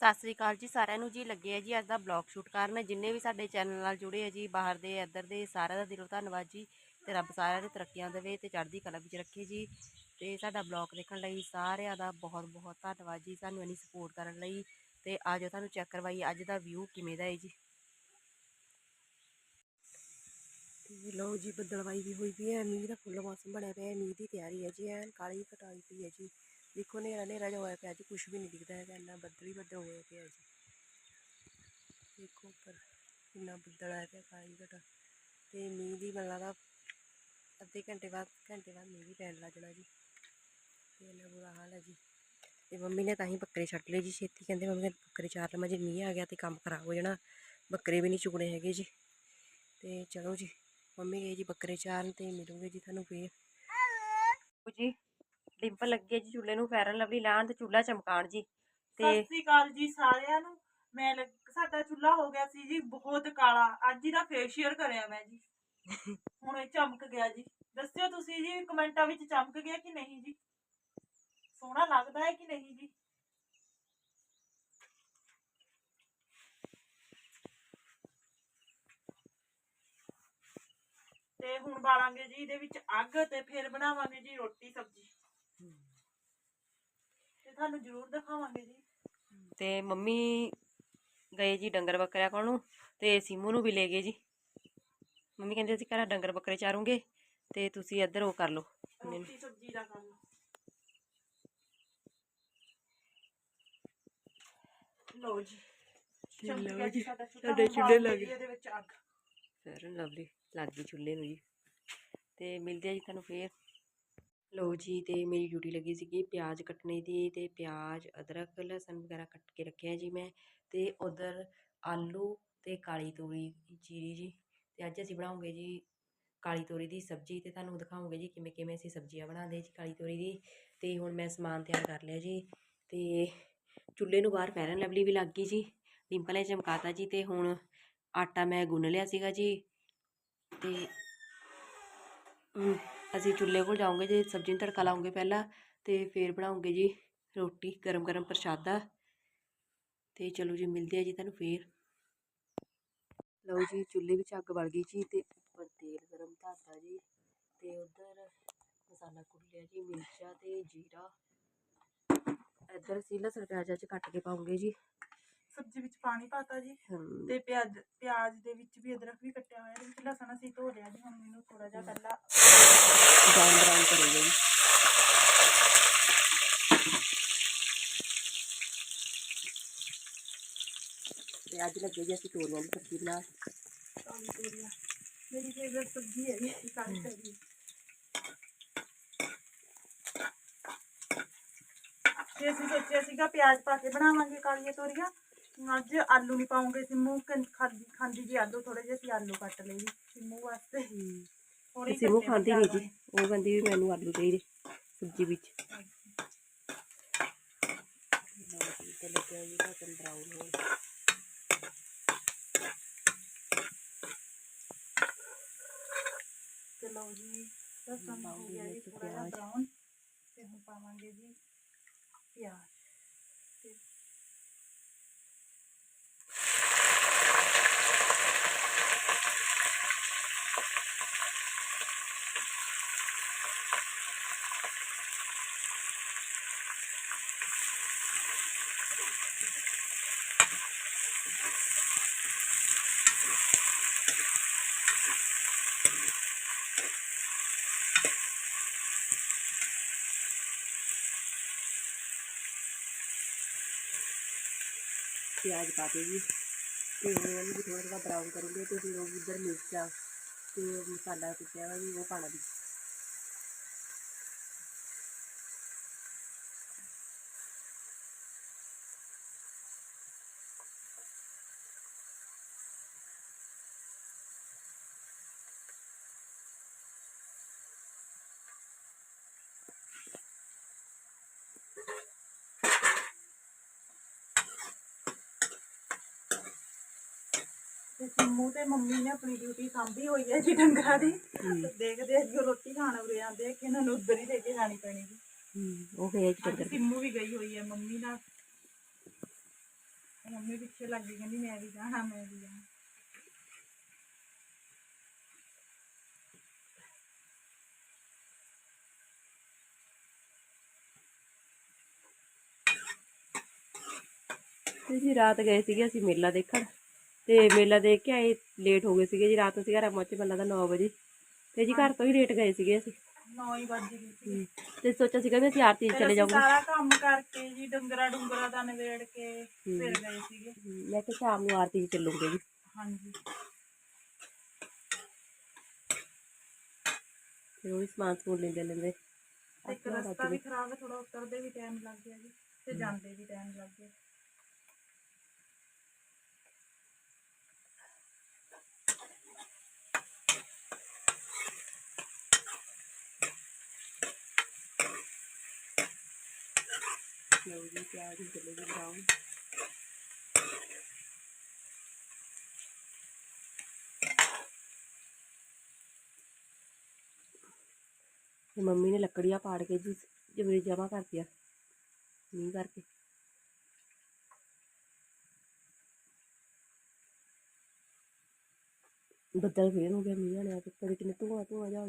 ਸਤਿ ਸ੍ਰੀ ਅਕਾਲ ਜੀ ਸਾਰਿਆਂ ਨੂੰ ਜੀ, ਲੱਗੇ ਆ ਜੀ ਅੱਜ ਦਾ ਬਲੌਗ ਸ਼ੂਟ ਕਰਨ। ਜਿੰਨੇ ਵੀ ਸਾਡੇ ਚੈਨਲ ਨਾਲ ਜੁੜੇ ਆ ਜੀ, ਬਾਹਰ ਦੇ, ਇੱਧਰ ਦੇ, ਸਾਰਿਆਂ ਦਾ ਦਿਲੋਂ ਧੰਨਵਾਦ ਜੀ ਤੇ ਰੱਬ ਸਾਰਿਆਂ ਨੂੰ ਤਰੱਕੀਆਂ ਦੇਵੇ ਤੇ ਚੜ੍ਹਦੀ ਕਲਾ ਵਿੱਚ ਰੱਖੇ ਜੀ ਤੇ ਸਾਡਾ ਬਲੌਗ ਦੇਖਣ ਲਈ ਸਾਰਿਆਂ ਦਾ ਬਹੁਤ ਬਹੁਤ ਧੰਨਵਾਦ ਜੀ ਸਾਨੂੰ ਇੰਨੀ ਸਪੋਰਟ ਕਰਨ ਲਈ ਤੇ ਆਜੋ ਤੁਹਾਨੂੰ ਚੈੱਕ ਕਰਵਾਈ ਅੱਜ ਦਾ ਵਿਊ ਕਿਵੇਂ ਦਾ ਹੈ ਜੀ। ਤੇ ਲਓ ਜੀ ਬੱਦਲਵਾਈ ਵੀ ਹੋਈ ਪਈ ਹੈ, ਮੀਂਹ ਦਾ ਫੁੱਲ ਮੌਸਮ ਬਣਿਆ ਪਿਆ ਹੈ, ਮੀਂਹ ਦੀ ਤਿਆਰੀ ਹੈ ਜੀ, ਐਨ ਕਾਲੀ ਕਟਾਈ ਪਈ ਹੈ ਜੀ। ਦੇਖੋ ਹਨੇਰਾ ਹਨੇਰਾ ਜਿਹਾ ਹੋਇਆ ਪਿਆ ਜੀ ਕੁਝ ਵੀ ਨਹੀਂ ਦਿਖਦਾ ਹੈਗਾ, ਇੰਨਾ ਬੱਦਲ ਹੀ ਬੱਦਲ ਹੋਇਆ ਪਿਆ ਜੀ ਦੇਖੋ ਉੱਪਰ ਕਿੰਨਾ ਬੱਦਲ ਆਇਆ ਪਿਆ ਕਾਲੀ ਘਟਾ। ਤੇ ਮੀਂਹ ਦੀ ਮੈਨੂੰ ਲੱਗਦਾ ਅੱਧੇ ਘੰਟੇ ਬਾਅਦ ਘੰਟੇ ਬਾਅਦ ਮੀਂਹ ਵੀ ਪੈਣ ਲੱਗ ਜਾਣਾ ਜੀ। ਤੇ ਇੰਨਾ ਬੁਰਾ ਹਾਲ ਹੈ ਜੀ। ਤੇ ਮੰਮੀ ਨੇ ਤਾਂ ਹੀ ਬੱਕਰੇ ਛੱਡ ਲਏ ਜੀ ਛੇਤੀ, ਕਹਿੰਦੇ ਮੰਮੀ ਨੇ ਬੱਕਰੇ ਚਾਰ ਲਵਾਂ, ਜੇ ਮੀਂਹ ਆ ਗਿਆ ਤੇ ਕੰਮ ਖਰਾਬ ਹੋ ਜਾਣਾ, ਬੱਕਰੇ ਵੀ ਨਹੀਂ ਚੁਗਣੇ ਹੈਗੇ ਜੀ। ਤੇ ਚਲੋ ਜੀ, ਮੰਮੀ ਗਏ ਜੀ ਬੱਕਰੇ ਚਾਰਨ ਤੇ ਮਿਲੂਗੇ ਜੀ ਤੁਹਾਨੂੰ ਫੇਰ। ਜੀ। ਡਿੰਪਲ ਲੱਗੇ ਜੀ ਚੁੱਲ੍ਹੇ ਨੂੰ ਫੈਰਨ ਲਵਲੀ ਲਾਣ ਤੇ ਚੁੱਲ੍ਹਾ ਚਮਕਾਣ ਜੀ। ਸਤਿ ਤੇ ਸ੍ਰੀ ਅਕਾਲ ਜੀ ਸਾਰਿਆਂ ਨੂੰ। ਮੈਂ ਲੱਗ- ਸਾਡਾ ਚੁੱਲ੍ਹਾ ਹੋ ਗਿਆ ਸੀ ਜੀ ਬਹੁਤ ਕਾਲਾ। ਅੱਜ ਹੀ ਦਾ ਫੇਸ਼ੀਅਲ ਕਰਿਆ ਮੈਂ ਜੀ। ਹੁਣ ਇਹ ਚਮਕ ਗਿਆ ਜੀ। ਦੱਸਿਓ ਤੁਸੀਂ ਜੀ ਕਮੈਂਟਾਂ ਵਿੱਚ ਚਮਕ ਗਿਆ ਕਿ ਨਹੀਂ ਜੀ? ਸੋਹਣਾ ਲੱਗਦਾ ਹੈ ਕਿ ਨਹੀਂ ਜੀ? ਤੇ ਹੁਣ ਬਾਲਾਂਗੇ ਜੀ ਇਹਦੇ ਵਿੱਚ ਅੱਗ ਤੇ ਫਿਰ ਬਣਾਵਾਂਗੇ ਜੀ ਰੋਟੀ ਸਬਜ਼ੀ। ਤੁਹਾਨੂੰ ਜ਼ਰੂਰ ਦਿਖਾਵਾਂਗੇ ਜੀ। ਤੇ ਮੰਮੀ ਗਏ ਜੀ ਡੰਗਰ ਬੱਕਰਿਆਂ ਕੋਲ ਨੂੰ ਤੇ ਸਿੰਮੂ ਨੂੰ ਵੀ ਲੈ ਗਏ ਜੀ। ਮੰਮੀ ਕਹਿੰਦੇ ਅਸੀਂ ਘਰਾਂ ਡੰਗਰ ਬੱਕਰੇ ਚਾਰੂਗੇ ਤੇ ਤੁਸੀਂ ਇੱਧਰ ਉਹ ਕਰ ਲਓ। ਰੋਟੀ ਸਬਜ਼ੀ ਦਾ ਕੰਮ। ਲਓ ਜੀ ਲਓ ਜੀ, ਸਾਡਾ ਚੁੱਲ੍ਹਾ, ਲੱਗ ਇਹਦੇ ਵਿੱਚ ਅੱਗ। ਫੈਰਨ ਲਵਲੀ ਲੱਗ ਗਈ ਚੁੱਲ੍ਹੇ ਨੂੰ ਜੀ। ਤੇ ਮਿਲਦੇ ਆ ਜੀ ਤੁਹਾਨੂੰ ਫੇਰ। ਲਓ ਜੀ, ਤੇ ਮੇਰੀ ਡਿਊਟੀ ਲੱਗੀ ਸੀਗੀ ਪਿਆਜ਼ ਕੱਟਣੇ ਦੀ, ਤੇ ਪਿਆਜ਼, ਅਦਰਕ, ਲਸਣ ਵਗੈਰਾ ਕੱਟ ਕੇ ਰੱਖਿਆ ਜੀ ਮੈਂ, ਤੇ ਉਧਰ ਆਲੂ ਤੇ ਕਾਲੀ ਤੋਰੀ ਚੀਰੀ ਜੀ, ਤੇ ਅੱਜ ਅਸੀਂ ਬਣਾਉਂਗੇ ਜੀ ਕਾਲੀ ਤੋਰੀ ਦੀ ਸਬਜ਼ੀ, ਤੇ ਤੁਹਾਨੂੰ ਦਿਖਾਉਂਗੇ ਜੀ ਕਿਵੇਂ ਕਿਵੇਂ ਅਸੀਂ ਸਬਜ਼ੀਆਂ ਬਣਾਉਂਦੇ ਜੀ ਕਾਲੀ ਤੋਰੀ ਦੀ, ਤੇ ਹੁਣ ਮੈਂ ਸਮਾਨ ਤਿਆਰ ਕਰ ਲਿਆ ਜੀ, ਤੇ ਚੁੱਲ੍ਹੇ ਨੂੰ ਬਾਹਰ ਫੈਰਨ ਲਵਲੀ ਵੀ ਲੱਗ ਗਈ ਜੀ ਡਿੰਪਲ ਨੇ ਚਮਕਾਤਾ ਜੀ, ਤੇ ਹੁਣ ਆਟਾ ਮੈਂ ਗੁੰਨ ਲਿਆ ਸੀਗਾ ਜੀ, ਤੇ ਅਸੀਂ ਚੁੱਲ੍ਹੇ ਕੋਲ ਜਾਵਾਂਗੇ ਜੀ ਸਬਜ਼ੀ ਨੂੰ ਤੜਕਾ ਲਾਉਂਗੇ ਪਹਿਲਾਂ ਤੇ ਫਿਰ ਬਣਾਉਂਗੇ ਜੀ ਰੋਟੀ ਗਰਮ ਗਰਮ ਪ੍ਰਸ਼ਾਦਾ। ਤੇ ਚਲੋ ਜੀ ਮਿਲਦੇ ਆ ਜੀ ਤੁਹਾਨੂੰ ਫੇਰ। ਲਓ ਜੀ ਚੁੱਲ੍ਹੇ ਵਿੱਚ ਅੱਗ ਬਲ ਗਈ ਜੀ ਤੇ ਉੱਪਰ ਤੇਲ ਗਰਮ ਧਰਤਾ ਜੀ ਤੇ ਉਧਰ ਮਸਾਲਾ ਕੁੱਟ ਲਿਆ ਜੀ ਮਿਰਚਾਂ ਤੇ ਜੀਰਾ। ਇੱਧਰ ਅਸੀਂ ਲਸਣ ਪਿਆਜ਼ਾਂ ਚ ਕੱਟ ਕੇ ਪਾਉਂਗੇ ਜੀ। ਸਬਜ਼ੀ ਵਿੱਚ ਪਾਣੀ ਪਾਤਾ ਜੀ ਹਮ, ਤੇ ਪਿਆਜ਼ ਪਿਆਜ਼ ਦੇ ਵਿੱਚ ਵੀ ਅਦਰਕ ਵੀ ਕੱਟਿਆ ਹੋਇਆ ਇਹਦੇ ਵਿੱਚ ਲਸਣ ਅਸੀਂ ਧੋ ਲਿਆ ਜੀ ਹੁਣ ਮੈਨੂੰ ਥੋੜਾ ਜਿਹਾ ਪਹਿਲਾਂ ਬਰਾਊਨ ਬਰਾਊਨ ਕਰੇਗਾ ਜੀ ਤੇ ਅੱਜ ਲੱਗੇ ਜੀ ਅਸੀਂ ਤੋਰੀਆਂ ਦੀ ਸਬਜ਼ੀ ਬਣਾ ਕਾਲੀ ਤੋਰੀਆਂ ਮੇਰੀ ਫੇਵਰਟ ਸਬਜ਼ੀ ਹੈ ਜੀ ਕਾਲੀ ਤੋਰੀ ਤੇ ਅਸੀਂ ਸੋਚਿਆ ਸੀਗਾ ਪਿਆਜ਼ ਪਾ ਕੇ ਬਣਾਵਾਂਗੇ ਕਾਲੀਆਂ ਤੋਰੀਆਂ ਅੱਜ ਆਲੂ ਨਹੀਂ ਪਾਉਂਗੇ ਸਿੰਮੂ ਕੰ- ਖਾਂਦੀ ਖਾਂਦੀ ਜੀ ਆਲੂ ਥੋੜੇ ਜਿਹੇ ਅਸੀਂ ਆਲੂ ਕੱਟ ਲਏ ਜੀ ਸਿੰਮੂ ਵਾਸਤੇ ਥੋੜੀ ਅਸੀਂ ਉਹ ਖਾਂਦੀ ਨਹੀਂ ਜੀ। ਉਹ ਕਹਿੰਦੀ ਵੀ ਮੈਨੂੰ ਆਲੂ ਚਾਹੀਦੇ ਸਬਜ਼ੀ ਵਿੱਚ। ਲਓ ਜੀ, ਤੇ ਲੱਗਿਆ ਜੀ ਬਟਨ ਬਰਾਊਨ ਹੋਣ ਤੇ ਲਓ ਜੀ ਲਸਣ ਹੋ ਪਾਉਂਗੇ ਗਿਆ ਜੀ ਵਿੱਚ ਥੋੜਾ ਜਿਹਾ ਪਿਆਜ਼। ਬਰਾਊਨ ਤੇ ਹੁਣ ਪਾਵਾਂਗੇ ਜੀ ਪਿਆਜ਼। ਪਿਆਜ਼ ਪਾ ਕੇ ਜੀ ਤੇ ਉਹਨੂੰ ਵੀ ਥੋੜਾ ਥੋੜਾ ਬਰਾਊਨ ਕਰੂੰਗੇ ਤੇ ਫਿਰ ਉਹ ਉਧਰ ਮਿਰਚਾਂ ਤੇ ਮਸਾਲਾ ਕੁੱਟਿਆ ਵਾ ਜੀ ਉਹ ਪਾਣਾ ਵੀ ਤੇ ਸਿੰਮੂ ਤੇ ਮੰਮੀ ਨੇ ਆਪਣੀ ਡਿਊਟੀ ਸਾਂਭੀ ਹੋਈ ਹੈ ਜੀ ਡੰਗਰਾਂ ਦੀ। ਤੇ ਦੇਖਦੇ ਆ ਜੀ ਉਹ ਰੋਟੀ ਖਾਣ ਉਰੇ ਆਉਂਦੇ ਆ ਕਿ ਇਹਨਾਂ ਨੂੰ ਉੱਧਰ ਹੀ ਲੈ ਕੇ ਜਾਣੀ ਪੈਣੀ ਜੀ। ਉਹ ਗਏ ਜੀ ਅੱਜ ਸਿੰਮੂ ਵੀ ਗਈ ਹੋਈ ਹੈ ਮੰਮੀ ਨਾਲ। ਮੰਮੀ ਪਿੱਛੇ ਲੱਗ ਗਈ ਕਹਿੰਦੀ ਮੈਂ ਵੀ ਜਾਣਾ ਮੈਂ ਵੀ ਜਾਣਾ। ਤੇ ਜੀ ਰਾਤ ਗਏ ਸੀਗੇ ਅਸੀਂ ਮੇਲਾ ਦੇਖਣ। ਤੇ ਮੇਲਾ ਦੇਖ ਕੇ ਆਏ ਲੇਟ ਹੋ ਗਏ ਸੀਗੇ ਜੀ ਰਾਤ ਅਸੀਂ ਘਰ ਪਹੁੰਚੇ ਪਹਿਲਾਂ ਤਾਂ 9 ਵਜੇ। ਤੇ ਜੀ ਘਰ ਤੋਂ ਹੀ ਲੇਟ ਗਏ ਸੀਗੇ ਅਸੀਂ। 9 ਹੀ ਵੱਜ ਗਏ ਸੀ ਤੇ ਸੋਚਿਆ ਸੀਗਾ ਵੀ ਅਸੀਂ ਆਰਤੀ 'ਚ ਫਿਰ ਚਲੇ ਅਸੀਂ ਜਾਵਾਂਗੇ। ਸਾਰਾ ਕੰਮ ਕਰਕੇ ਜੀ ਡੰਗਰਾ ਡੁੰਗਰਾ ਦਾ ਨਵੇੜ ਕੇ ਫਿਰ ਗਏ ਸੀਗੇ। ਮੈਂ ਕਿਹਾ ਸ਼ਾਮ ਨੂੰ ਆਰਤੀ 'ਚ ਚੱਲੂਗੇ ਜੀ। ਹਾਂਜੀ। ਫਿਰ ਉਹ ਵੀ ਸਮਾਨ ਸਮੂਨ ਲੈਂਦੇ ਲੈਂਦੇ। ਤੇ ਇੱਕ ਰਸਤਾ ਵੀ ਖਰਾਬ ਹੈ ਥੋੜਾ ਉਤਰਦੇ ਵੀ ਟਾਈਮ ਲੱਗ ਗਿਆ ਜੀ ਤੇ ਜਾਂਦੇ ਵੀ ਟਾਈਮ ਲੱਗ ਗਿਆ। ਲਓ ਜੀ ਪਿਆਜ਼ ਨੂੰ ਚੱਲੇ ਜੀ ਬਰਾਊਨ ਤੇ ਮੰਮੀ ਨੇ ਲੱਕੜੀਆਂ ਪਾੜ ਕੇ ਜੀ ਜਿਵੇਂ ਜਮਾ ਕਰਤੀਆਂ ਮੀਂਹ ਕਰਕੇ। ਬੱਦਲ ਫੇਰ ਹੋ ਗਿਆ ਮੀਂਹ ਨੇ ਆ ਕੇ ਕਦੇ ਕਿੰਨੇ ਧੂਆ ਧੂਆ ਜਾ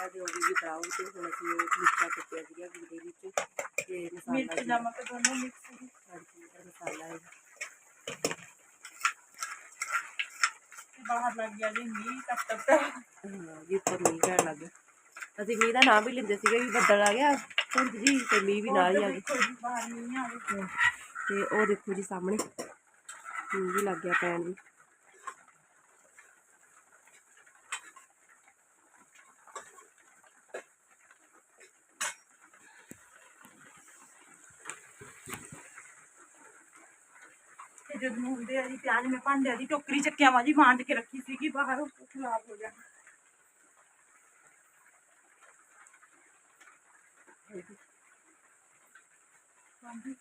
ਧੁੰਦ ਜੀ ਵੀ ਬਰਾਊਨ ਤੇ ਹੁਣ ਅਸੀਂ ਉਹ ਮਿਰਚਾਂ ਕੁੱਟਿਆ ਸੀਗਾ ਘੀ ਦੇ ਵਿੱਚ। ਤੇ ਮਸਾਲਾ ਮਿਰਚ ਨਮਕ ਦੋਨੋਂ ਮਿਕਸ ਜੀ ਹਾਂਜੀ ਇਹ ਮਸਾਲਾ ਹੈ ਤੇ ਬਾਹਰ ਲੱਗ ਗਿਆ ਜੀ ਮੀਂਹ ਟਪ ਹਾਂ ਜੀ ਉੱਪਰ ਮੀਂਹ ਪੈਣ ਲੱਗ ਅਸੀਂ ਮੀਂਹ ਦਾ ਨਾਮ ਵੀ ਲੈਂਦੇ ਸੀਗੇ ਵੀ ਬੱਦਲ ਆ ਗਿਆ ਧੁੰਦ ਜੀ ਤੇ ਮੀਂਹ ਵੀ ਨਾਲ ਹੀ ਆ ਗਿਆ। ਦੇਖੋ ਜੀ ਬਾਹਰ ਮੀਂਹ ਆ ਗਿਆ ਤੇ ਉਹ ਦੇਖੋ ਜੀ ਸਾਹਮਣੇ ਮੀਂਹ ਵੀ ਲੱਗ ਗਿਆ ਪੈਣ ਜੀ। ਜਦੋਂ ਹੁੰਦੇ ਆ ਜੀ ਪਿਆਜ਼ ਮੈਂ ਭਾਂਡਿਆਂ ਦੀ ਟੋਕਰੀ ਚੱਕਿਆ ਵਾ ਜੀ ਮਾਂਜ ਕੇ ਰੱਖੀ ਸੀਗੀ, ਬਾਹਰ ਉਹ ਖਰਾਬ ਹੋ ਜਾਣਾ ਹਾਂਜੀ।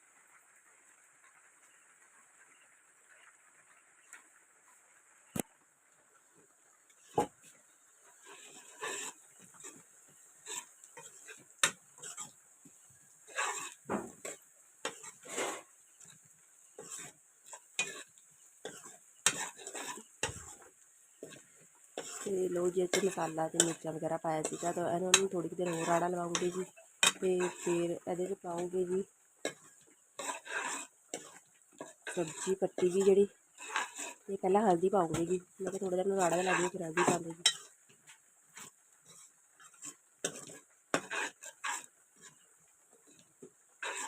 ਤੇ ਲੋ ਜੀ, ਇੱਥੇ ਮਸਾਲਾ ਤੇ ਮਿਰਚਾਂ ਵਗੈਰਾ ਪਾਇਆ ਸੀਗਾ ਤਾਂ ਇਹਨਾਂ ਨੂੰ ਥੋੜੀ ਦੇਰ ਹੋਰ ਆੜਾ ਲਵਾਉਂਗੇ ਜੀ ਤੇ ਫਿਰ ਇਹਦੇ ਵਿੱਚ ਪਾਉਂਗੇ ਜੀ ਸਬਜ਼ੀ ਪੱਟੀ ਵੀ ਜਿਹੜੀ, ਤੇ ਪਹਿਲਾਂ ਹਲਦੀ ਪਾਉਂਗੇ ਜੀ, ਮੈਂ ਕਿਹਾ ਥੋੜਾ ਜਿਹਾ ਨੂੰ ਰਾੜਾ ਲੱਗ ਫਿਰ ਹਲਦੀ ਪਾਉਂਗੇ ਜੀ।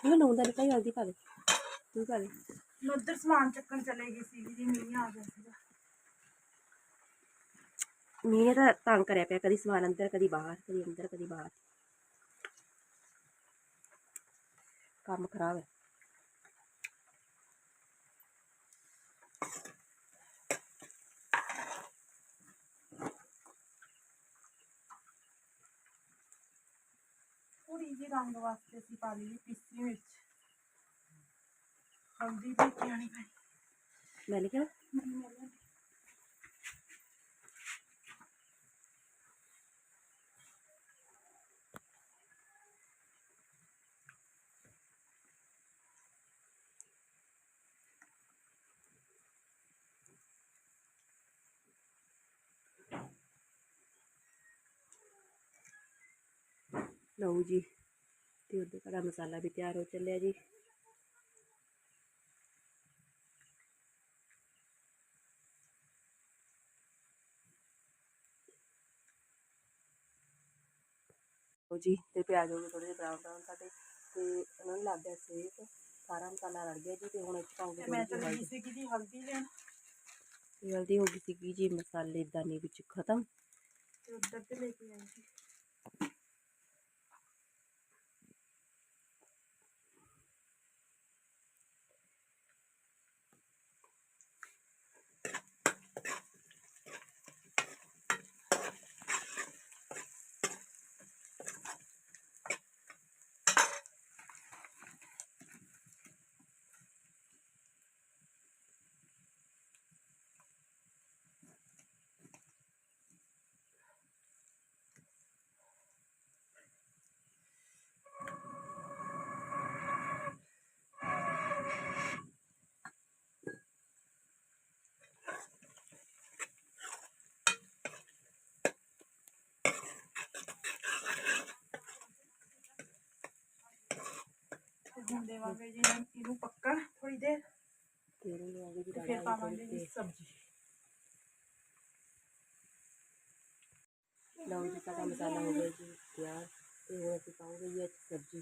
ਮੈਂ ਨਹਾਉਂਦਾ ਨਹੀਂ ਭਾਈ ਹਲਦੀ ਪਾ ਦੇ, ਤੂੰ ਪਾ ਦੇ। ਮੈਂ ਉੱਧਰ ਸਮਾਨ ਚੱਕਣ ਚਲੇ ਗਈ ਸੀ ਜੀ ਮੀਂਹ ਆ ਗਿਆ ਸੀਗਾ। ਮੀਂਹ ਨੇ ਤਾਂ ਤੰਗ ਕਰਿਆ ਪਿਆ ਕਦੀ ਸਮਾਨ ਅੰਦਰ ਕਦੀ ਬਾਹਰ ਕਦੀ ਅੰਦਰ ਕਦੀ ਬਾਹਰ। ਕੰਮ ਖਰਾਬ ਹੈ। ਥੋੜੀ ਜਿਹੀ ਰੰਗ ਵਾਸਤੇ ਅਸੀਂ ਪਾ ਲਈ ਪੀਸੀ ਮਿਰਚ। ਹਲਦੀ ਵੀ ਪਾਣੀ ਪੈਣੀ। ਮੈਂ ਲਿਖਿਆ। ਲਓ ਜੀ ਤੇ ਉਧਰ ਸਾਡਾ ਮਸਾਲਾ ਵੀ ਤਿਆਰ ਹੋ ਚੱਲਿਆ ਜੀ। ਲਓ ਜੀ ਤੇ ਪਿਆਜ਼ ਹੋ ਗਏ ਥੋੜੇ ਜਿਹੇ ਬਰਾਊਨ ਬਰਾਊਨ ਸਾਡੇ ਤੇ ਉਹਨਾਂ ਨੂੰ ਲੱਗ ਗਿਆ ਸੇਕ ਸਾਰਾ ਮਸਾਲਾ ਰਲ ਗਿਆ ਜੀ ਤੇ ਹੁਣ ਇਹ 'ਚ ਪਾਉਂਗੇ ਤੇ ਮੈਂ ਥੋੜੀ ਚਲੀ ਜਿਹੀ ਗਈ ਸੀਗੀ ਜੀ ਹਲਦੀ ਲੈਣ। ਤੇ ਜਲਦੀ ਹੋ ਗਈ ਸੀਗੀ ਜੀ ਮਸਾਲੇ ਦਾਨੀ ਵਿੱਚ ਖਤਮ। ਤੇ ਉੱਧਰ ਤੇ ਲੈ ਕੇ ਆਈ ਸੀ। ਹੁਣ ਦੇਵਾਂਗੇ ਜੀ ਇਹਨੂੰ- ਇਹਨੂੰ ਪੱਕਾ ਥੋੜੀ ਦੇਰ ਤੇ ਫਿਰ ਪਾਵਾਂਗੇ ਜੀ ਸਬਜ਼ੀ। ਲਓ ਜੀ ਸਾਡਾ ਮਸਾਲਾ ਹੋ ਗਿਆ ਜੀ ਤਿਆਰ। ਤੇ ਹੁਣ ਅਸੀਂ ਪਾਵਾਂਗੇ ਜੀ ਇਹ ਸਬਜ਼ੀ।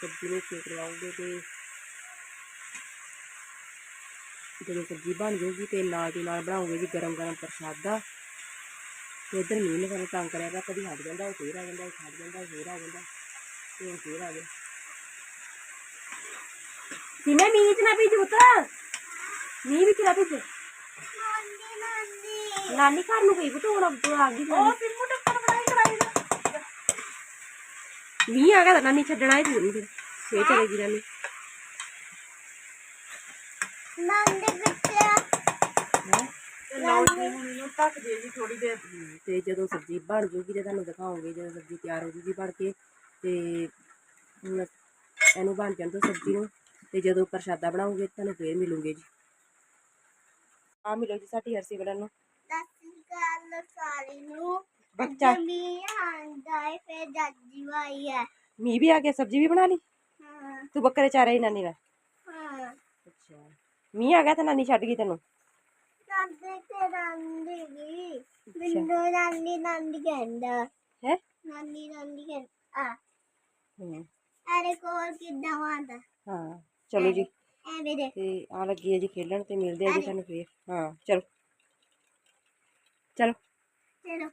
ਹੁਣ ਅਸੀਂ ਸਬਜ਼ੀ ਨੂੰ ਸੇਕ ਲਵਾਉਂਗੇ ਤੇ ਜਦੋਂ ਸਬਜ਼ੀ ਬਣ ਜਾਊਗੀ ਤੇ ਨਾਲ ਦੀ ਨਾਲ ਬਣਾਉਂਗੇ ਜੀ ਗਰਮ ਗਰਮ ਪ੍ਰਸ਼ਾਦਾ ਤੇ ਇੱਧਰ ਮੀਂਹ ਨੇ ਸਾਨੂੰ ਤੰਗ ਕਰਿਆ ਵਾ ਕਦੀ ਹਟ ਜਾਂਦਾ ਉਹ ਫੇਰ ਆ ਜਾਂਦਾ ਉਹ ਹਟ ਜਾਂਦਾ ਉਹ ਫੇਰ ਆ ਜਾਂਦਾ ਤੇ ਹੁਣ ਫੇਰ ਆ ਗਿਆ ਕਿਵੇਂ ਮੀਂਹ ਚ ਨਾ ਭਿੱਜ ਪੁੱਤ ਮੀਂਹ ਵਿੱਚ ਨਾ ਭਿੱਜ ਨਾਨੀ ਘਰ ਨੂੰ ਗਈ ਪੁੱਤ ਹੁਣ ਅੱਗੋਂ ਆ ਗਈ ਉਹ ਸਿੰਮੂ ਟੱਕਰ ਬਣਾਈ ਕਰਾਈ ਦਾ ਮੀਂਹ ਆ ਗਿਆ ਤਾਂ ਨਾਨੀ ਛੱਡਣਾ ਹੀ ਨਹੀਂ ਫਿਰ ਫੇਰ ਚਲੇਗੀ ਨਾਨੀ। ਹੈਂ? ਤੇ ਲਓ ਜੀ ਹੁਣ ਇਹਨੂੰ ਢੱਕ ਦੇ ਜੀ ਥੋੜੀ ਦੇਰ। ਤੇ ਜਦੋਂ ਸਬਜ਼ੀ ਬਣ ਜੂਗੀ ਤੇ ਤੁਹਾਨੂੰ ਦਿਖਾਉਂਗੇ ਜਦੋਂ ਸਬਜ਼ੀ ਤਿਆਰ ਹੋ ਜੂਗੀ ਬਣ ਕੇ। ਤੇ ਹੁਣ ਇਹਨੂੰ ਬਣ ਜਾਣ ਤੋਂ ਸਬਜ਼ੀ ਨੂੰ। ਤੇ ਜਦੋਂ ਪ੍ਰਸ਼ਾਦਾ ਬਣਾਉਂਗੇ ਤੁਹਾਨੂੰ ਫੇਰ ਮਿਲੂਗੇ ਜੀ। ਆ ਮਿਲੋ ਜੀ ਸਾਡੀ ਹਰਸੀ ਬੜਨ ਨੂੰ। ਬੱਚਾ ਮੀਂਹ ਵੀ ਆ ਗਿਆ ਸਬਜ਼ੀ ਵੀ ਬਣਾ ਲਈ? ਤੂੰ ਬੱਕਰੇ ਚਾਰੇ ਹੀ ਨਾਨੀ ਨਾਲ? ਅੱਛਾ। ਮੀਂਹ ਆ ਗਿਆ ਤੇ ਨਾਨੀ ਛੱਡ ਗਈ ਤੈਨੂੰ? ਹੈ? ਆ। ਹੂੰ। ਹਾਂ ਚਲੋ ਜੀ। ਤੇ ਆ ਲੱਗੀ ਹੈ ਜੀ ਖੇਲਣ ਤੇ ਮਿਲਦੇ ਆ ਜੀ ਤੁਹਾਨੂੰ ਫੇਰ। ਹਾਂ ਚਲੋ। ਚਲੋ। ਚਲੋ।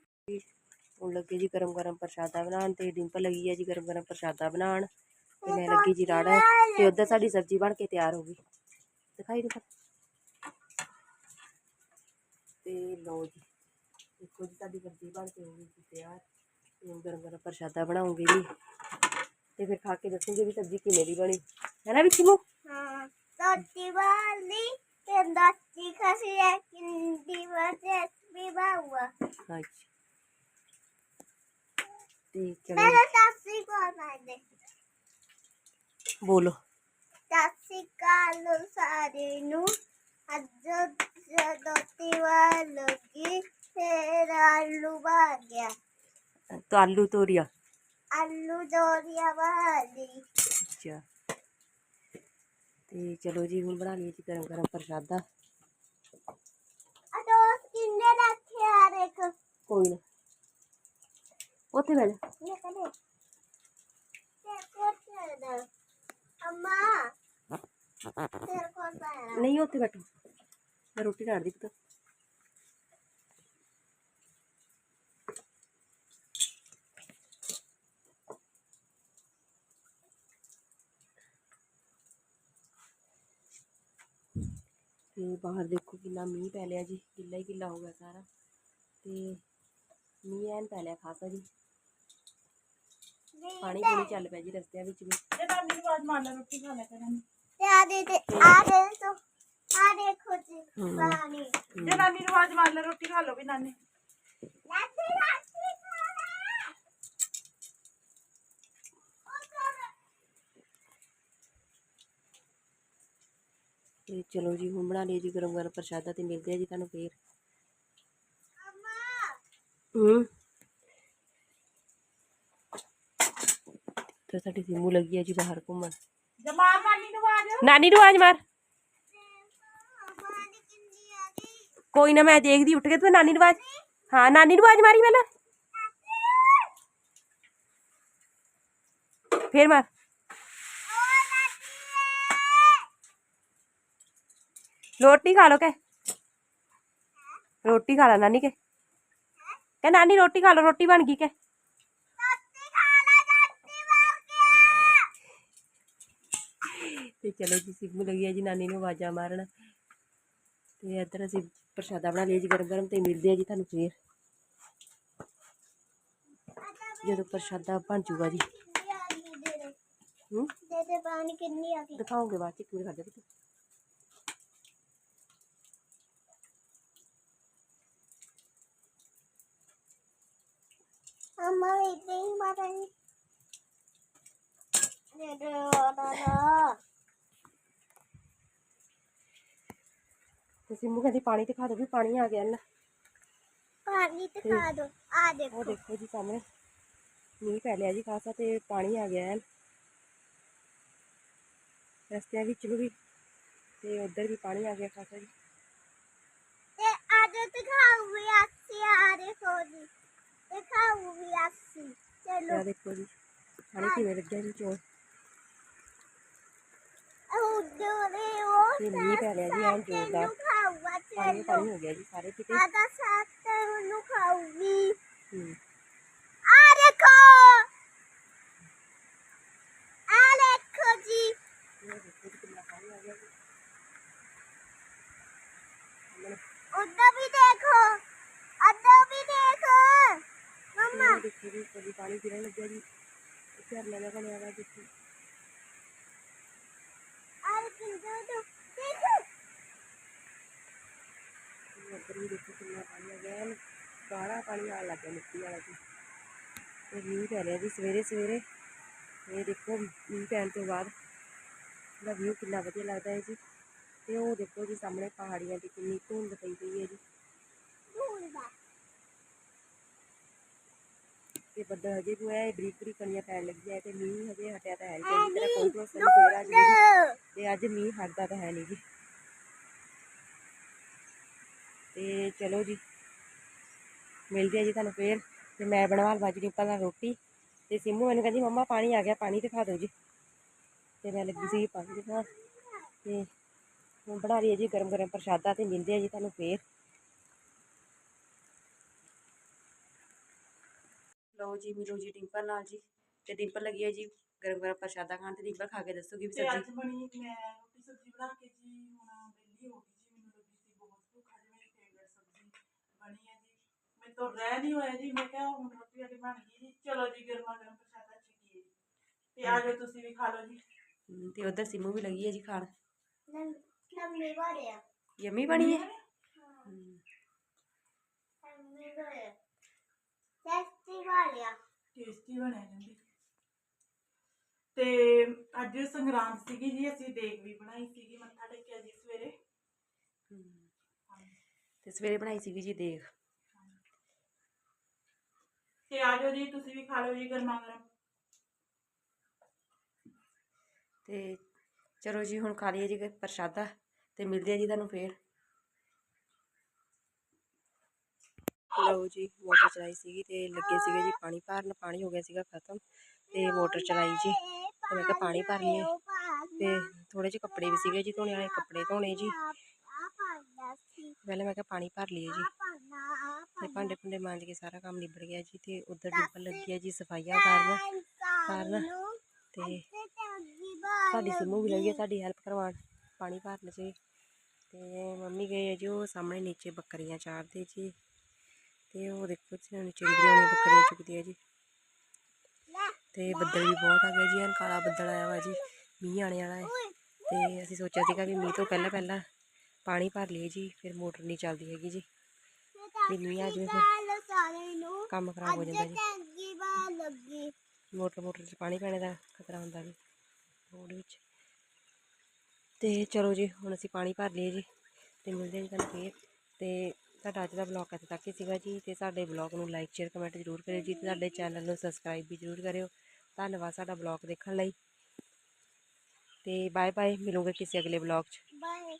ਹੁਣ ਲੱਗੇ ਜੀ ਗਰਮ ਗਰਮ ਪ੍ਰਸ਼ਾਦਾ ਬਣਾਉਣ ਤੇ ਡਿੰਪਲ ਲੱਗੀ ਹੈ ਜੀ ਗਰਮ ਗਰਮ ਪ੍ਰਸ਼ਾਦਾ ਬਣਾਉਣ ਤੇ ਮੈਂ ਲੱਗੀ ਜੀ ਰਾੜਾ ਤੇ ਉਧਰ ਸਾਡੀ ਸਬਜ਼ੀ ਬਣ ਕੇ ਤਿਆਰ ਹੋ ਗਈ ਦਿਖਾਈ ਦੇ ਤੇ ਲਓ ਜੀ ਦੇਖੋ ਜੀ ਸਾਡੀ ਸਬਜ਼ੀ ਬਣ ਕੇ ਹੋ ਗਈ ਜੀ ਤਿਆਰ ਤੇ ਹੁਣ ਗਰਮ ਗਰਮ ਪ੍ਰਸ਼ਾਦਾ ਬਣਾਉਂਗੇ ਜੀ ਤੇ ਫਿਰ ਖਾ ਕੇ ਦੱਸੂਗੇ ਵੀ ਸਬਜ਼ੀ ਕਿਵੇਂ ਦੀ ਬਣੀ ਹੈ ਨਾ ਵਿੱਕੀ ਮੂੰ ਹਾਂ ਤੋਤੀ ਵਾਲੀ ਤੇ ਦਾਤੀ ਖਸੀ ਹੈ ਕਿੰਦੀ ਵਸੇ ਵੀ ਬਾਵਾ ਅੱਛਾ ਤੇ ਚਲੋ ਮੇਰੇ ਤਾਸੀ ਕੋਲ ਆਂਦੇ ਬੋਲੋ। ਤਾਸੀ ਕਾਲੂ ਸਾਰੇ ਨੂੰ। ਅੱਜ ਦੋਤੀ ਵਾਲੋਗੀ ਫੇਰ ਆਲੂ ਬਾ ਗਿਆ। ਤਾਂ ਆਲੂ ਤੋਰੀਆ। ਆਲੂ ਜੋਰੀਆ ਵਾਲੀ ਅੱਛਾ। ਤੇ ਚਲੋ ਜੀ ਹੁਣ ਬਣਾ ਲਈਏ ਜੀ ਗਰਮ ਗਰਮ ਪ੍ਰਸ਼ਾਦਾ। ਅਦੋਸ ਕਿੰਨੇ ਰੱਖਿਆ ਦੇਖ। ਕੋਈ ਨਾ। ਉੱਥੇ ਬਹਿ ਜਾ। ਨਹੀਂ, ਉੱਥੇ ਬੈਠੋ। ਮੈਂ ਰੋਟੀ ਰਾੜਦੀ ਪੁੱਤ। ਤੇ ਬਾਹਰ ਦੇਖੋ ਕਿੰਨਾ ਮੀਂਹ ਪੈ ਲਿਆ ਜੀ। ਗਿੱਲਾ ਹੀ ਗਿੱਲਾ ਹੋ ਗਿਆ ਸਾਰਾ। ਤੇ ਮੀਂਹ ਐਨ ਪੈ ਲਿਆ ਖਾਸਾ ਜੀ। ਪਾਣੀ ਪੂਣੀ ਚੱਲ ਪਿਆ ਜੀ ਰਸਤਿਆਂ ਵਿੱਚ ਵੀ। ਜੇ ਨਾਨੀ ਨੂੰ ਆਵਾਜ਼ ਮਾਰ ਲੈ ਰੋਟੀ ਖਾ ਲਿਆ ਕਰਾਂਗੇ। ਤੇ ਆ ਦੇ ਤੇ ਆ ਦੇ ਤੋ ਆ ਦੇਖੋ ਜੀ ਹਮ। ਪਾਣੀ। ਜੇ ਨਾਨੀ ਨੂੰ ਆਵਾਜ਼ ਮਾਰ ਲੈ ਰੋਟੀ ਖਾ ਲਓ ਵੀ ਨਾਨੀ। ਲੱਸੀ ਲੱਸੀ ਖਾਣਾ ਉਹ ਕਰ ਤੇ ਚਲੋ ਜੀ ਹੁਣ ਬਣਾ ਲਈਏ ਜੀ ਗਰਮ ਗਰਮ ਪ੍ਰਸ਼ਾਦਾ ਤੇ ਮਿਲਦੇ ਆ ਜੀ ਤੁਹਾਨੂੰ ਫੇਰ। ਹੂੰ ਤੇ ਸਾਡੀ ਸਿਮੂ ਲੱਗੀ ਹੈ ਜੀ ਬਾਹਰ ਘੁੰਮਣ ਜੇ ਮਾਰ ਨਾਨੀ ਨੂੰ ਆਵਾਜ਼ ਨਾਨੀ ਨੂੰ ਆਵਾਜ਼ ਮਾਰ ਪਾਣੀ ਕਿੰਨੀ ਆ ਗਈ ਕੋਈ ਨਾ ਮੈਂ ਦੇਖਦੀ ਉੱਠ ਕੇ ਤੂੰ ਨਾਨੀ ਨੂੰ ਆਵਾਜ਼ ਹਾਂ ਨਾਨੀ ਨੂੰ ਆਵਾਜ਼ ਮਾਰੀ ਪਹਿਲਾਂ ਫੇਰ ਮਾਰ ਨਾਨੀ, ਰੋਟੀ ਖਾ ਲੋ ਰੋਟੀ ਬਣ ਗਈ ਕੇ ਤੇ ਚਲੋ ਜੀ, ਸਿਮੂ ਲੱਗੀ ਹੈ ਜੀ ਨਾਨੀ ਨੂੰ ਆਵਾਜ਼ਾਂ ਮਾਰਨ। ਤੇ ਇੱਧਰ ਅਸੀਂ ਪ੍ਰਸ਼ਾਦਾ ਬਣਾ ਲਿਆ ਜੀ ਗਰਮ ਗਰਮ ਤੇ ਮਿਲਦੇ ਆ ਜੀ ਤੁਹਾਨੂੰ ਫੇਰ। ਜਦੋਂ ਪ੍ਰਸ਼ਾਦਾ ਬਣ ਜੂਗਾ ਜੀ। ਹੂੰ? ਦੇ ਦੇ ਪਾਣੀ ਕਿੰਨੀ ਆ ਗਈ ਦਿਖਾਓਗੇ ਬਾਅਦ ਚ ਕਿਵੇਂ ਖਾਦੇ ਪੁੱਤ। ਹੀ ਤੇ ਸਿੰਮੂ ਕਹਿੰਦੀ ਪਾਣੀ ਤੇ ਖਾ ਦੋ ਵੀ ਪਾਣੀ ਆ ਗਿਆ ਨਾ। ਪਾਣੀ ਤੇ ਖਾ ਦੋ ਆ ਉਹ ਦੇਖੋ ਦੇਖੋ ਜੀ ਸਾਹਮਣੇ। ਮੀਂਹ ਪੈ ਲਿਆ ਜੀ ਖਾਸਾ ਤੇ ਪਾਣੀ ਆ ਗਿਆ ਐਨ। ਰਸਤਿਆਂ ਵਿੱਚ ਨੂੰ ਵੀ ਤੇ ਉੱਧਰ ਵੀ ਪਾਣੀ ਆ ਗਿਆ ਖਾਸਾ ਜੀ। ਤੇ ਅੱਜ ਤੇ ਖਾਊ ਵੀ ਆਸੀ ਆ ਦੇਖੋ ਜੀ। ਤੇ ਖਾਊ ਵੀ ਆਸੀ ਚਲੋ ਆ ਦੇਖੋ ਜੀ ਪਾਣੀ ਕਿਵੇਂ ਲੱਗਿਆ ਜੀ ਚੋਲ ਉਹ ਦੋਰੇ ਉਹ ਤੇ ਮੀਂਹ ਪੈ ਲਿਆ ਜੀ ਐਨ ਜ਼ੋਰਦਾਰ ਖਾਊਗਾ ਪਾਣੀ ਚਲੋ ਪਾਣੀ ਹੋ ਗਿਆ ਜੀ ਸਾਰੇ ਕਿਤੇ ਆਦਾ ਸਾਥ ਨੂੰ ਖਾਊਗੀ ਹੂੰ ਆ ਦੇਖੋ ਆ ਦੇਖੋ ਜੀ ਇਹ ਦੇਖੋ ਜੀ ਕਿੰਨਾ ਪਾਣੀ ਆ ਗਿਆ ਜੀ ਸਾਹਮਣੇ ਉਧਰ ਵੀ ਦੇਖੋ ਅੱਧਾ ਵੀ ਦੇਖੋ ਮੰਮਾ ਇਹ ਦੇਖੋ ਜੀ ਕਦੀ ਪਾਣੀ ਗਿਰਨ ਲੱਗਿਆ ਜੀ ਝਰਨਾ ਜਿਹਾ ਬਣਿਆ ਵਾ ਦੇਖੋ ਆ ਕਿੰਨਾ ਦੋ ਦੇਖੋ ਉੱਧਰ ਵੀ ਦੇਖੋ ਕਿੰਨਾ ਪਾਣੀ ਆ ਗਿਆ ਐਨ ਗਾੜਾ ਪਾਣੀ ਆਉਣ ਲੱਗ ਗਿਆ ਮਿੱਟੀ ਵਾਲਾ ਜੀ ਤੇ ਮੀਂਹ ਪੈ ਰਿਹਾ ਜੀ ਸਵੇਰੇ ਸਵੇਰੇ ਇਹ ਦੇਖੋ ਮੀਂਹ ਪੈਣ ਤੋਂ ਬਾਅਦ ਦਾ ਵਿਊ ਕਿੰਨਾ ਵਧੀਆ ਲੱਗਦਾ ਹੈ ਜੀ ਤੇ ਉਹ ਦੇਖੋ ਜੀ ਸਾਹਮਣੇ ਪਹਾੜੀਆਂ ਦੀ ਕਿੰਨੀ ਧੁੰਦ ਪਈ ਪਈ ਹੈ ਜੀ ਢੂੰਡਾ ਤੇ ਬੱਦਲ ਹਜੇ ਵੀ ਹੈ ਬਰੀਕ ਬਰੀਕ ਕਣੀਆਂ ਪੈਣ ਲੱਗੀਆਂ ਹੈ ਤੇ ਮੀਂਹ ਹਜੇ ਹਟਿਆ ਤਾਂ ਹੈ ਨਹੀਂ ਕੋਈ ਭਰੋਸਾ ਨਹੀਂ ਫੇਰ ਅੱਜ ਵੀ ਤੇ ਅੱਜ ਮੀਂਹ ਹਟਦਾ ਤਾਂ ਹੈ ਨਹੀਂ ਜੀ। ਤੇ ਚਲੋ ਜੀ ਮਿਲਦੇ ਆ ਜੀ ਤੁਹਾਨੂੰ ਫੇਰ ਤੇ ਮੈਂ ਬਣਵਾ ਬਾਜਰੀ ਪਹਿਲਾਂ ਰੋਟੀ। ਤੇ ਸਿੰਮੂ ਮੈਨੂੰ ਕਹਿੰਦੀ ਮੰਮਾ ਪਾਣੀ ਆ ਗਿਆ ਪਾਣੀ ਦਿਖਾ ਦਿਓ ਜੀ। ਤੇ ਮੈਂ ਲੱਗੀ ਸੀ ਪਾਣੀ ਦਿਖਾ ਤੇ ਹੁਣ ਬਣਾ ਰਹੀ ਹੈ ਜੀ ਗਰਮ ਗਰਮ ਪ੍ਰਸ਼ਾਦਾ ਤੇ ਮਿਲਦੇ ਆ ਜੀ ਤੁਹਾਨੂੰ ਫੇਰ। ਲਓ ਜੀ ਮਿਲੋ ਜੀ ਡਿੰਪਲ ਨਾਲ ਜੀ। ਤੇ ਡਿੰਪਲ ਲੱਗੀ ਹੈ ਜੀ ਗਰਮ ਗਰਮ ਪ੍ਰਸ਼ਾਦਾ ਖਾਣ ਤੇ ਡਿੰਪਲ ਖਾ ਕੇ ਦੱਸੂਗੀ ਵੀ ਤੇ ਸਬਜ਼ੀ ਅੱਜ ਬਣੀ ਮੈਂ ਰੋਟੀ ਸਬਜ਼ੀ ਬਣਾ ਕੇ ਜੀ ਹੁਣ ਵਿਹਲੀ ਹੋ ਗਈ ਜੀ ਮੈਨੂੰ ਲੱਗੀ ਸੀ ਬਹੁਤ ਭੁੱਖ ਅੱਜ ਮੇਰੀ ਫੇਵਰਟ ਸਬਜ਼ੀ ਬਣੀ ਹੈ ਜੀ। ਮੈਂ ਤੋਂ ਰਹਿ ਨਹੀਂ ਹੋਇਆ ਜੀ ਮੈਂ ਕਿਹਾ ਹੁਣ ਰੋਟੀ ਵਾਲੀ ਬਣ ਗਈ ਜੀ। ਚਲੋ ਜੀ ਗਰਮਾ ਗਰਮ ਪ੍ਰਸ਼ਾਦਾ ਛਕੀਏ। ਜੀ ਤੇ ਆ ਜਾਓ ਤੁਸੀਂ ਵੀ ਖਾ ਲਓ ਜੀ। ਹਮ, ਤੇ ਉਧਰ ਸਿੰਮੂ ਵੀ ਲੱਗੀ ਹੈ ਜੀ ਖਾਣ। ਨੰਮੀ ਵਾਲਿਆ ਯਮੀ ਬਣੀ ਹੈ। ਹਮ, ਨੰਮੀ ਵਾਲਿਆ ਟੈਸਟੀ ਵਾਲਿਆ ਟੇਸਟੀ ਬਣਿਆ ਜਾਂਦੀ ਤੇ ਅੱਜ ਸੰਗਰਾਂਦ ਸੀਗੀ ਜੀ ਅਸੀਂ ਦੇਗ ਵੀ ਬਣਾਈ ਸੀਗੀ ਮੱਥਾ ਟੇਕਿਆ ਜੀ ਸਵੇਰੇ। ਤੇ ਸਵੇਰੇ ਬਣਾਈ ਸੀਗੀ ਜੀ ਦੇਗ। ਤੇ ਆ ਜਾਓ ਜੀ ਤੁਸੀਂ ਵੀ ਖਾ ਲਓ ਜੀ ਗਰਮਾ ਗਰਮ। ਤੇ ਚਲੋ ਜੀ ਹੁਣ ਖਾ ਲਈਏ ਜੀ ਪ੍ਰਸ਼ਾਦਾ ਤੇ ਮਿਲਦੇ ਆ ਜੀ ਤੁਹਾਨੂੰ ਫੇਰ। ਲਓ ਜੀ, ਮੋਟਰ ਚਲਾਈ ਸੀਗੀ ਤੇ ਲੱਗੇ ਸੀਗੇ ਜੀ ਪਾਣੀ ਭਰਨ, ਪਾਣੀ ਹੋ ਗਿਆ ਸੀਗਾ ਖਤਮ ਤੇ ਮੋਟਰ ਚਲਾਈ ਜੀ ਤੇ ਮੈਂ ਕਿਹਾ ਪਾਣੀ ਭਰ ਲਈਏ ਤੇ ਥੋੜੇ ਜਿਹੇ ਕੱਪੜੇ ਵੀ ਸੀਗੇ ਜੀ ਧੋਣੇ ਵਾਲੇ, ਕੱਪੜੇ ਧੋਣੇ ਜੀ। ਪਹਿਲਾਂ ਮੈਂ ਕਿਹਾ ਪਾਣੀ ਭਰ ਲਈਏ ਜੀ ਆ ਤੇ ਭਾਂਡੇ ਭੁੰਡੇ ਮਾਂਜ ਕੇ ਸਾਰਾ ਕੰਮ ਨਿਬੜ ਗਿਆ ਜੀ ਤੇ ਉਧਰ ਡਿੰਪਲ ਲੱਗੀ ਹੈ ਜੀ ਸਫਾਈਆਂ ਕਰਨ ਕਰਨ ਤੇ ਸਾਡੀ ਸਿੰਮੂ ਵੀ ਲੱਗੀ ਹੈ ਸਾਡੀ ਹੈਲਪ ਕਰਵਾਉਣ, ਪਾਣੀ ਭਰਨ 'ਚ ਤੇ ਮੰਮੀ ਗਏ ਆ ਜੀ, ਉਹ ਸਾਹਮਣੇ ਨੀਚੇ ਬੱਕਰੀਆਂ ਚਾਰਦੇ ਜੀ। ਤੇ ਉਹ ਦੇਖੋ ਜੀ ਨੀਚੇ ਦੀਆਂ ਹੋਣੀਆਂ ਬੱਕਰੀਆਂ ਚੁਗਦੀਆਂ ਜੀ। ਤੇ ਬੱਦਲ ਵੀ ਬਹੁਤ ਆ ਗਿਆ ਜੀ, ਐਨ ਕਾਲਾ ਬੱਦਲ ਆਇਆ ਵਾ ਜੀ, ਮੀਂਹ ਆਣੇ ਵਾਲਾ ਹੈ। ਤੇ ਅਸੀਂ ਸੋਚਿਆ ਸੀਗਾ ਵੀ ਮੀਂਹ ਤੋਂ ਪਹਿਲਾਂ ਪਹਿਲਾਂ ਪਾਣੀ ਭਰ ਲਈਏ ਜੀ, ਫਿਰ ਮੋਟਰ ਨਹੀਂ ਚੱਲਦੀ ਹੈਗੀ ਜੀ। ਵੀ ਮੀਂਹ ਆ ਜਾਵੇ ਫਿਰ ਕੰਮ ਖਰਾਬ ਹੋ ਜਾਂਦਾ ਜੀ। ਮੋਟਰ ਮੋਟਰ 'ਚ ਪਾਣੀ ਪੈਣੇ ਦਾ ਖਤਰਾ ਹੁੰਦਾ ਜੀ, ਰੋਡ ਵਿੱਚ। ਤੇ ਚਲੋ ਜੀ, ਹੁਣ ਅਸੀਂ ਪਾਣੀ ਭਰ ਲਈਏ ਜੀ, ਤੇ ਮਿਲਦੇ ਹਾਂ ਜੀ ਤੁਹਾਨੂੰ ਫੇਰ। ਤੇ ਸਾਡਾ ਅੱਜ ਦਾ ਬਲੌਗ ਇੱਥੇ ਤੱਕ ਹੀ ਸੀਗਾ ਜੀ। ਤੇ ਸਾਡੇ ਬਲੌਗ ਨੂੰ ਲਾਈਕ ਸ਼ੇਅਰ ਕਮੈਂਟ ਜ਼ਰੂਰ ਕਰਿਓ ਜੀ ਤੇ ਸਾਡੇ ਚੈਨਲ ਨੂੰ ਸਬਸਕ੍ਰਾਈਬ ਵੀ ਜ਼ਰੂਰ ਕਰਿਓ। ਧੰਨਵਾਦ ਸਾਡਾ ਬਲੌਗ ਦੇਖਣ ਲਈ। ਤੇ ਬਾਏ ਬਾਏ ਮਿਲੂਗੇ ਕਿਸੇ ਅਗਲੇ ਬਲੌਗ 'ਚ। ਬਾਏ